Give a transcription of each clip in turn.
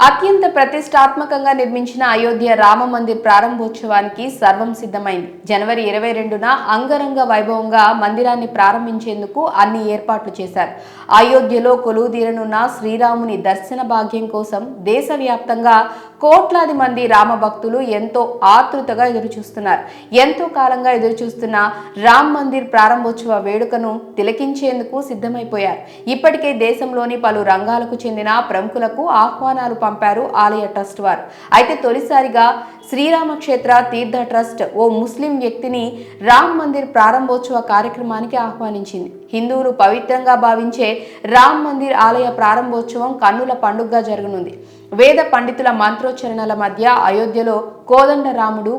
అత్యంత ప్రతిష్టాత్మకంగా నిర్మించిన అయోధ్య రామ మందిర్ ప్రారంభోత్సవానికి సర్వం సిద్ధమైంది. జనవరి ఇరవై రెండున అంగరంగ వైభవంగా మందిరాన్ని ప్రారంభించేందుకు అన్ని ఏర్పాట్లు చేశారు. అయోధ్యలో కొలువుదీరనున్న శ్రీరాముని దర్శన భాగ్యం కోసం దేశవ్యాప్తంగా కోట్లాది మంది రామ భక్తులు ఎంతో ఆతృతగా ఎదురుచూస్తున్నారు. ఎంతో కాలంగా ఎదురుచూస్తున్న రామ్ మందిర్ ప్రారంభోత్సవ వేడుకను తిలకించేందుకు సిద్ధమైపోయారు. ఇప్పటికే దేశంలోని పలు రంగాలకు చెందిన ప్రముఖులకు ఆహ్వానాలు పంపారు ఆలయ ట్రస్ట్ వారు. అయితే తొలిసారిగా శ్రీరామక్షేత్ర తీర్థ ట్రస్ట్ ఓ ముస్లిం వ్యక్తిని రామ్ మందిర్ ప్రారంభోత్సవ కార్యక్రమానికి ఆహ్వానించింది. హిందువులు పవిత్రంగా భావించే రామ్ మందిర్ ఆలయ ప్రారంభోత్సవం కన్నుల పండుగగా జరగనుంది. వేద పండితుల మంత్రోచ్చరణల మధ్య అయోధ్యలో కోదండ రాముడు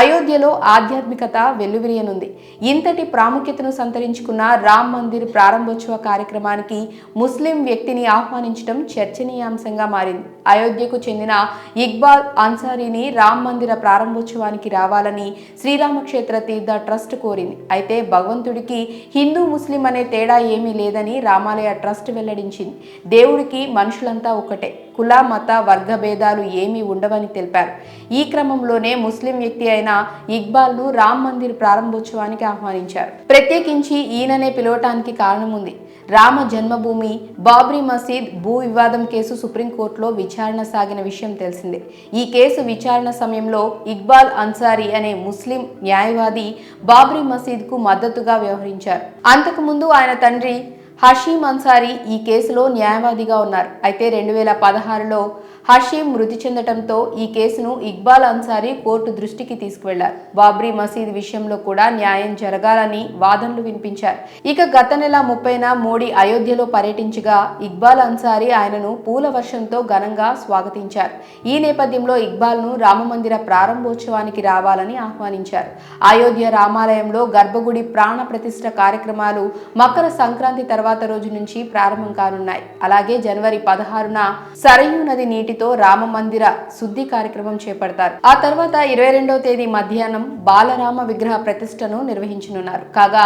అయోధ్యలో ఆధ్యాత్మికత వెల్లువిరియనుంది. ఇంతటి ప్రాముఖ్యతను సంతరించుకున్న రామ్ మందిర్ ప్రారంభోత్సవ కార్యక్రమానికి ముస్లిం వ్యక్తిని ఆహ్వానించడం చర్చనీయాంశంగా మారింది. అయోధ్యకు చెందిన ఇక్బాల్ అన్సారీని రామ్ మందిర ప్రారంభోత్సవానికి రావాలని శ్రీరామక్షేత్ర తీర్థ ట్రస్ట్ కోరింది. అయితే భగవంతుడికి హిందూ ముస్లిం అనే తేడా ఏమీ లేదని రామాలయ ట్రస్ట్ వెల్లడించింది. దేవుడికి మనుషులంతా ఒకటే కుల మత వర్గ భేదాలు ఏమీ ఉండవని తెలిపారు. ఈ క్రమంలోనే ముస్లిం వ్యక్తి అయిన ఇక్బాల్ను రామ్ మందిర్ ప్రారంభోత్సవానికి ఆహ్వానించారు. ప్రత్యేకించి ఈయననే పిలవటానికి కారణం ఉంది రామ జన్మభూమి బాబ్రీ మసీద్ భూ వివాదం కేసు సుప్రీంకోర్టులో విచారణ సాగిన విషయం తెలిసిందే. ఈ కేసు విచారణ సమయంలో ఇక్బాల్ అన్సారీ అనే ముస్లిం న్యాయవాది బాబ్రీ మసీద్కు మద్దతుగా వ్యవహరించారు. అంతకుముందు ఆయన తండ్రి హషీమ్ అన్సారీ ఈ కేసులో న్యాయవాదిగా ఉన్నారు. అయితే రెండు వేల పదహారులో హషీం మృతి చెందటంతో ఈ కేసును ఇక్బాల్ అన్సారీ కోర్టు దృష్టికి తీసుకువెళ్ళారు. బాబ్రీ మసీద్ విషయంలో కూడా న్యాయం జరగాలని వాదనలు వినిపించారు. ఇక గత నెల ముప్పైన మోడీ అయోధ్యలో పర్యటించగా ఇక్బాల్ అన్సారీ ఆయనను పూల వర్షంతో ఘనంగా స్వాగతించారు. ఈ నేపథ్యంలో ఇక్బాల్ను రామమందిర ప్రారంభోత్సవానికి రావాలని ఆహ్వానించారు. అయోధ్య రామాలయంలో గర్భగుడి ప్రాణ ప్రతిష్ఠ కార్యక్రమాలు మకర సంక్రాంతి తర్వాత రోజు నుంచి ప్రారంభం కానున్నాయి. అలాగే జనవరి పదహారున సరయూ నది నీటితో రామ మందిర శుద్ధి కార్యక్రమం చేపడతారు. ఆ తర్వాత ఇరవై రెండవ తేదీ మధ్యాహ్నం బాలరామ విగ్రహ ప్రతిష్టను నిర్వహించనున్నారు. కాగా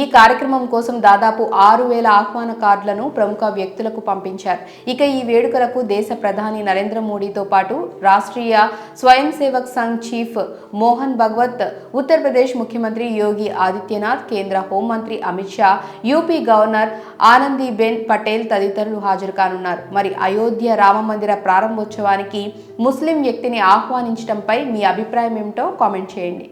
ఈ కార్యక్రమం కోసం దాదాపు ఆరు వేల ఆహ్వాన కార్డులను ప్రముఖ వ్యక్తులకు పంపించారు. ఇక ఈ వేడుకలకు దేశ ప్రధాని నరేంద్ర మోడీతో పాటు రాష్ట్రీయ స్వయం సేవక్ సంఘ్ చీఫ్ మోహన్ భగవత్ ఉత్తరప్రదేశ్ ముఖ్యమంత్రి యోగి ఆదిత్యనాథ్ కేంద్ర హోంమంత్రి అమిత్ షా యూపీ గవర్నర్ ఆనందీబెన్ పటేల్ తదితరులు హాజరు కానున్నారు. మరి అయోధ్య రామ మందిర ప్రారంభోత్సవానికి ముస్లిం వ్యక్తిని ఆహ్వానించడంపై మీ అభిప్రాయం ఏమిటో కామెంట్ చేయండి.